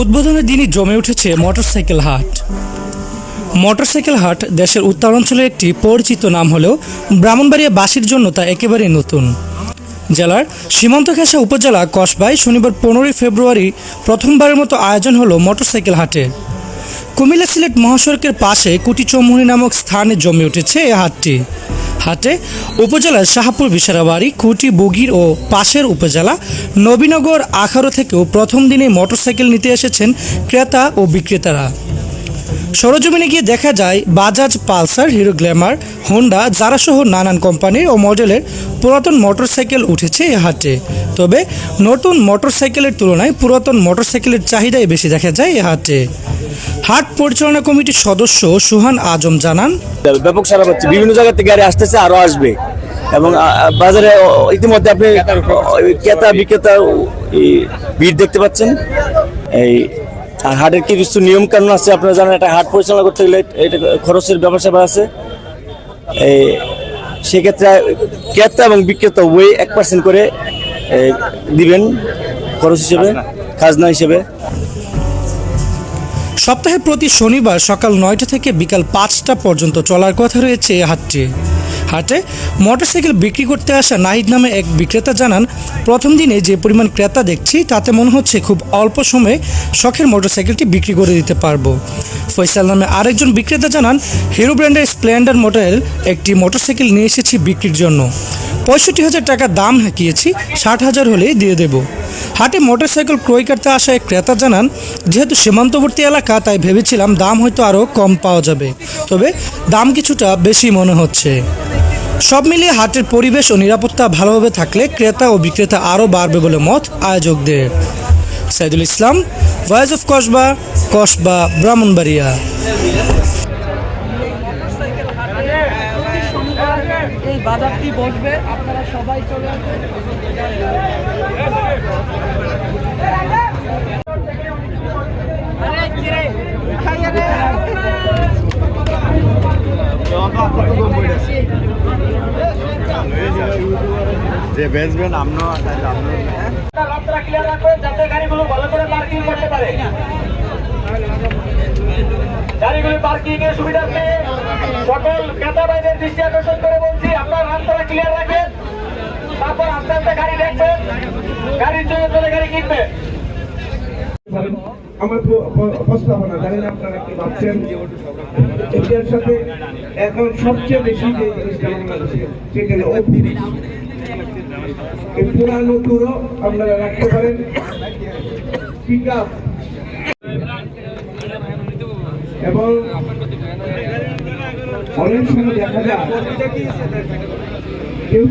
উদ্বোধনের দিনই জমে উঠেছে মোটরসাইকেল হাট। মোটরসাইকেল হাট দেশের উত্তরাঞ্চলের একটি পরিচিত নাম হলেও ব্রাহ্মণবাড়িয়া বাসীর জন্য তা একেবারেই নতুন। জেলার সীমান্ত ঘেঁষা উপজেলা কসবায় শনিবার পনেরোই ফেব্রুয়ারি প্রথমবারের মতো আয়োজন হলো মোটরসাইকেল হাটের কুমিল্লা সিলেট মহাসড়কের পাশে কুটিচৌমুহনী নামক স্থানে জমে উঠেছে এই হাটটি। হাটে উপজেলার শাহপুর, বিশারাবাড়ি কুটি বগির ও পাশের উপজেলা নবীনগর আখারো থেকেও প্রথম দিনে মোটরসাইকেল নিতে এসেছেন ক্রেতা ও বিক্রেতারা। সরজমিনে গিয়ে দেখা যায়, Bajaj Pulsar, Hero Glamour, Honda জারাসহ নানান কোম্পানির ও মডেলের পুরাতন মোটরসাইকেল উঠেছে এ তবে নতুন মোটরসাইকেলের তুলনায় পুরাতন মোটরসাইকেলের চাহিদাই বেশি দেখা যায় এ হাটে। হাট পরিচালনা কমিটির সদস্য সুহান আজম জানান, ব্যাপক সারা পাচ্ছে। বিভিন্ন জায়গা থেকে গাড়ি আসতেছে, আরও আসবে। এবং বাজারে ইতিমধ্যে আপনি ক্রেতা বিক্রেতা ভিড় দেখতে পাচ্ছেন। এই, আর হাটের কি কিছু নিয়ম কানুন আছে, আপনারা জানেন, একটা হাট পরিচালনা করতে গেলে এটা খরচের স্যাপার আছে। এই সেক্ষেত্রে ক্রেতা এবং বিক্রেতা ওই এক পার্সেন্ট করে দিবেন খরচ হিসেবে খাজনা। হিসেবে। সপ্তাহে প্রতি শনিবার সকাল নয়টা থেকে বিকাল পাঁচটা পর্যন্ত চলার কথা রয়েছে এ হাটটি। হাটে মোটরসাইকেল বিক্রি করতে আসা নাহিদ নামে এক বিক্রেতা জানান, প্রথম দিনে যে পরিমাণ ক্রেতা দেখছি, তাতে মনে হচ্ছে খুব অল্প সময়ে শখের মোটরসাইকেলটি বিক্রি করে দিতে পারব। ফৈসাল নামে আরেকজন বিক্রেতা জানান, হিরো ব্র্যান্ডের স্প্লেন্ডার মডেল একটি মোটরসাইকেল নিয়ে এসেছি বিক্রির জন্য। পঁয়ষট্টি হাজার টাকা দাম হাঁকিয়েছি, ষাট হাজার হলেই দিয়ে দেব। হাটে মোটরসাইকেল ক্রয় করতে আসা এক ক্রেতা জানান, যেহেতু সীমান্তবর্তী এলাকা, তাই ভেবেছিলাম দাম হয়তো আরও কম পাওয়া যাবে। তবে দাম কিছুটা বেশি মনে হচ্ছে। সব মিলিয়ে হাটের পরিবেশ ও নিরাপত্তা ভালোভাবে থাকলে ক্রেতা ও বিক্রেতা আরও বাড়বে বলে মত আয়োজকদের। সাইদুল ইসলাম ভয়েস অফ কসবা কসবা ব্রাহ্মণবাড়িয়া এই বাজারটি বসবে আপনারা সবাই চলে আসবেন যে বেচবেন আমরা তাহলে ক্লিয়ার রাখবেন যাতে গাড়িগুলো ভালো করে পার্কিং করতে পারে গাড়িগুলি পার্কিং এর সুবিধার্থে সকল ক্রেতা ভাইদের দৃষ্টি আকর্ষণ করে বলছি আপনার রাস্তাটা ক্লিয়ার রাখবেন তারপর আস্তে আস্তে গাড়ি দেখবেন গাড়ির জন্য চলে গাড়ি কিনবেন আমার প্র- প্র- প্রস্তাবনা জানেন আপনারা কি ভাবছেন? এটার সাথে এখন সবচেয়ে বেশি যে জিনিসটা বাংলাদেশে সেটা অব্দিরি এই আপনারা রাখতে পারেন। পিক আপ এবং অনেক সময় দেখা যায় কেউ